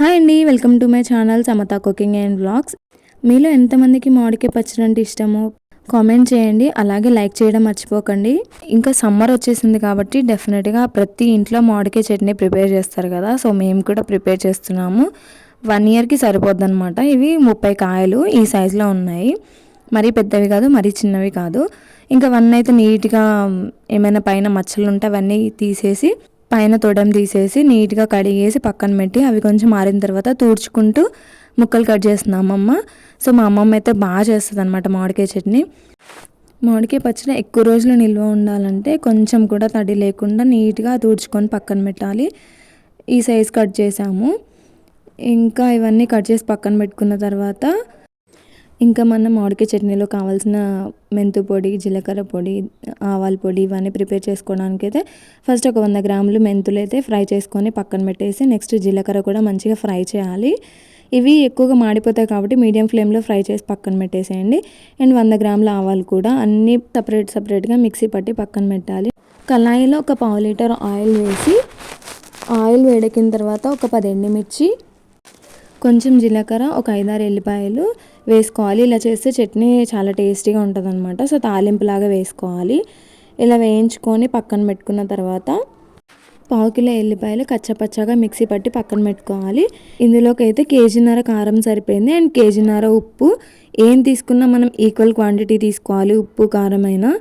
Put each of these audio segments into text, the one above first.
Hi అండి welcome to my channel Samata cooking and blogs మీలో ఎంతమందికి మామిడికాయ పచ్చడి అంటే ఇష్టమో కామెంట్ చేయండి అలాగే లైక్ చేయడం మర్చిపోకండి. ఇంకా సమ్మర్ వచ్చేసింది కాబట్టి డెఫినెట్గా ప్రతి ఇంట్లో మామిడికాయ చట్నీ ప్రిపేర్ చేస్తారు కదా సో మేము కూడా ప్రిపేర్ చేస్తున్నాము. వన్ ఇయర్కి సరిపోద్ది అనమాట ఇవి ముప్పై కాయలు ఈ సైజులో ఉన్నాయి. మరీ పెద్దవి కాదు మరీ చిన్నవి కాదు. ఇంకా వన్ అయితే నీట్గా ఏమైనా పైన మచ్చలు ఉంటే అవన్నీ తీసేసి పైన తొడం తీసేసి నీట్గా కడిగేసి పక్కన పెట్టి అవి కొంచెం మారిన తర్వాత తూడ్చుకుంటూ ముక్కలు కట్ చేస్తుంది అమ్మమ్మ సో మా అమ్మమ్మ అయితే బాగా చేస్తుంది అనమాట మామిడికాయ చట్నీ. మామిడికాయ పచ్చడి ఎక్కువ రోజులు నిల్వ ఉండాలంటే కొంచెం కూడా తడి లేకుండా నీట్గా తూడ్చుకొని పక్కన పెట్టాలి. ఈ సైజ్ కట్ చేసాము ఇంకా ఇవన్నీ కట్ చేసి పక్కన పెట్టుకున్న తర్వాత ఇంకా మనం మామిడికాయ చట్నీలో కావాల్సిన మెంతు పొడి జీలకర్ర పొడి ఆవాల పొడి ఇవన్నీ ప్రిపేర్ చేసుకోవడానికి అయితే ఫస్ట్ ఒక వంద గ్రాములు మెంతులు అయితే ఫ్రై చేసుకొని పక్కన పెట్టేసి నెక్స్ట్ జీలకర్ర కూడా మంచిగా ఫ్రై చేయాలి. ఇవి ఎక్కువగా మాడిపోతాయి కాబట్టి మీడియం ఫ్లేమ్లో ఫ్రై చేసి పక్కన పెట్టేసేయండి. అండ్ వంద గ్రాముల ఆవాలు కూడా అన్నీ సపరేట్ సపరేట్గా మిక్సీ పట్టి పక్కన పెట్టాలి. కళాయిలో ఒక పావు లీటర్ ఆయిల్ వేసి ఆయిల్ వేడెక్కిన తర్వాత ఒక పది ఎండుమిర్చి కొంచెం జీలకర్ర ఒక ఐదారు ఎల్లిపాయలు వేసుకోవాలి. ఇలా చేస్తే చట్నీ చాలా టేస్టీగా ఉంటుంది అనమాట సో తాలింపులాగా వేసుకోవాలి. ఇలా వేయించుకొని పక్కన పెట్టుకున్న తర్వాత పావు కిలో ఎల్లిపాయలు కచ్చపచ్చగా మిక్సీ పట్టి పక్కన పెట్టుకోవాలి. ఇందులోకి అయితే కేజీన్నర కారం సరిపోయింది. అండ్ కేజీన్నర ఉప్పు. ఏం తీసుకున్నా మనం ఈక్వల్ క్వాంటిటీ తీసుకోవాలి ఉప్పు కారం అయినా.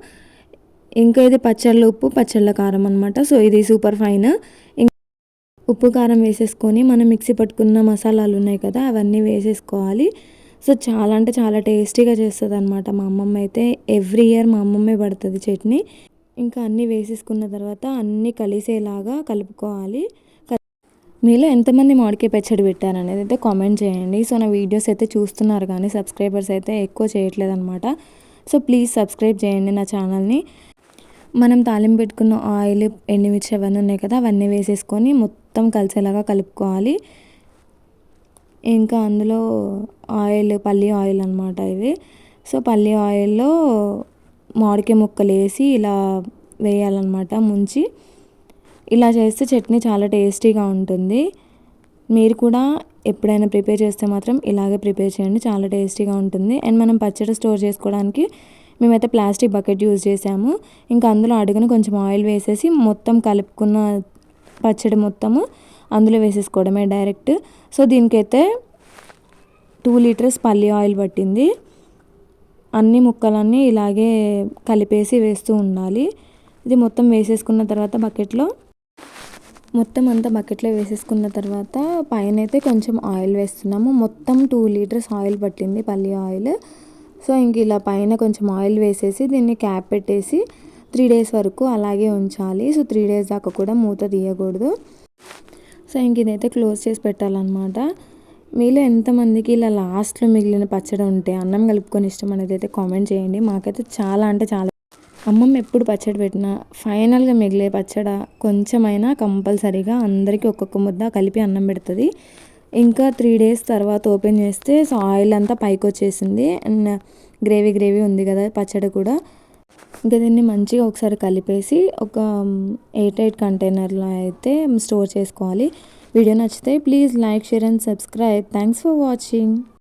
ఇంకా ఇది పచ్చళ్ళ ఉప్పు పచ్చళ్ళ కారం అనమాట సో ఇది సూపర్ ఫైన్. ఉప్పు కారం వేసేసుకొని మనం మిక్సీ పట్టుకున్న మసాలాలు ఉన్నాయి కదా అవన్నీ వేసేసుకోవాలి. సో చాలా అంటే చాలా టేస్టీగా చేస్తుంది అనమాట మా అమ్మమ్మ అయితే ఎవ్రీ ఇయర్ మా అమ్మమ్మే పడుతుంది చట్నీ. ఇంకా అన్నీ వేసేసుకున్న తర్వాత అన్నీ కలిసేలాగా కలుపుకోవాలి. మీలో ఎంతమంది మామిడికాయ పచ్చడి పెట్టారనేది అయితే కామెంట్ చేయండి. సో నా వీడియోస్ అయితే చూస్తున్నారు కానీ సబ్స్క్రైబర్స్ అయితే ఎక్కువ చేయట్లేదు అనమాట సో ప్లీజ్ సబ్స్క్రైబ్ చేయండి నా ఛానల్ని. మనం తాలింపు పెట్టుకున్న ఆయిల్ ఎండుమిర్చి అవన్నీ ఉన్నాయి కదా అవన్నీ వేసేసుకొని మొత్తం కలిసేలాగా కలుపుకోవాలి. ఇంకా అందులో ఆయిల్ పల్లి ఆయిల్ అనమాట ఇవి. సో పల్లి ఆయిల్లో మామిడికాయ ముక్కలు వేసి ఇలా వేయాలన్నమాట ముంచి. ఇలా చేస్తే చట్నీ చాలా టేస్టీగా ఉంటుంది. మీరు కూడా ఎప్పుడైనా ప్రిపేర్ చేస్తే మాత్రం ఇలాగే ప్రిపేర్ చేయండి చాలా టేస్టీగా ఉంటుంది. అండ్ మనం పచ్చడి స్టోర్ చేసుకోవడానికి మేమైతే ప్లాస్టిక్ బకెట్ యూజ్ చేసాము ఇంకా అందులో అడుగున కొంచెం ఆయిల్ వేసేసి మొత్తం కలుపుకున్న పచ్చడి మొత్తము అందులో వేసేసుకోవడమే డైరెక్ట్. సో దీనికైతే టూ లీటర్స్ పల్లి ఆయిల్ పట్టింది. అన్ని ముక్కలన్నీ ఇలాగే కలిపేసి వేస్తూ ఉండాలి. ఇది మొత్తం వేసేసుకున్న తర్వాత బకెట్లో మొత్తం అంతా బకెట్లో వేసేసుకున్న తర్వాత పైన అయితే కొంచెం ఆయిల్ వేస్తున్నాము. మొత్తం టూ లీటర్స్ ఆయిల్ పట్టింది పల్లి ఆయిల్. సో ఇంక ఇలా పైన కొంచెం ఆయిల్ వేసేసి దీన్ని క్యాప్ పెట్టేసి త్రీ డేస్ వరకు అలాగే ఉంచాలి. సో త్రీ డేస్ దాకా కూడా మూత తీయకూడదు. సో ఇంక ఇదైతే క్లోజ్ చేసి పెట్టాలన్నమాట. మీలో ఎంతమందికి ఇలా లాస్ట్లో మిగిలిన పచ్చడి ఉంటే అన్నం కలుపుకొని ఇష్టం అనేది అయితే కామెంట్ చేయండి. మాకైతే చాలా అంటే చాలా అమ్మమ్మ ఎప్పుడు పచ్చడి పెట్టినా ఫైనల్గా మిగిలే పచ్చడి కొంచెమైనా కంపల్సరీగా అందరికీ ఒక్కొక్క ముద్ద కలిపి అన్నం పెడుతుంది. ఇంకా త్రీ డేస్ తర్వాత ఓపెన్ చేస్తే సో ఆయిల్ అంతా పైకి వచ్చేసింది అండ్ గ్రేవీ గ్రేవీ ఉంది కదా పచ్చడి కూడా. ఇంకా దీన్ని మంచిగా ఒకసారి కలిపేసి ఒక ఎయిట్ ఎయిట్ కంటైనర్లో అయితే స్టోర్ చేసుకోవాలి. వీడియో నచ్చితే please like share and subscribe. Thanks for watching.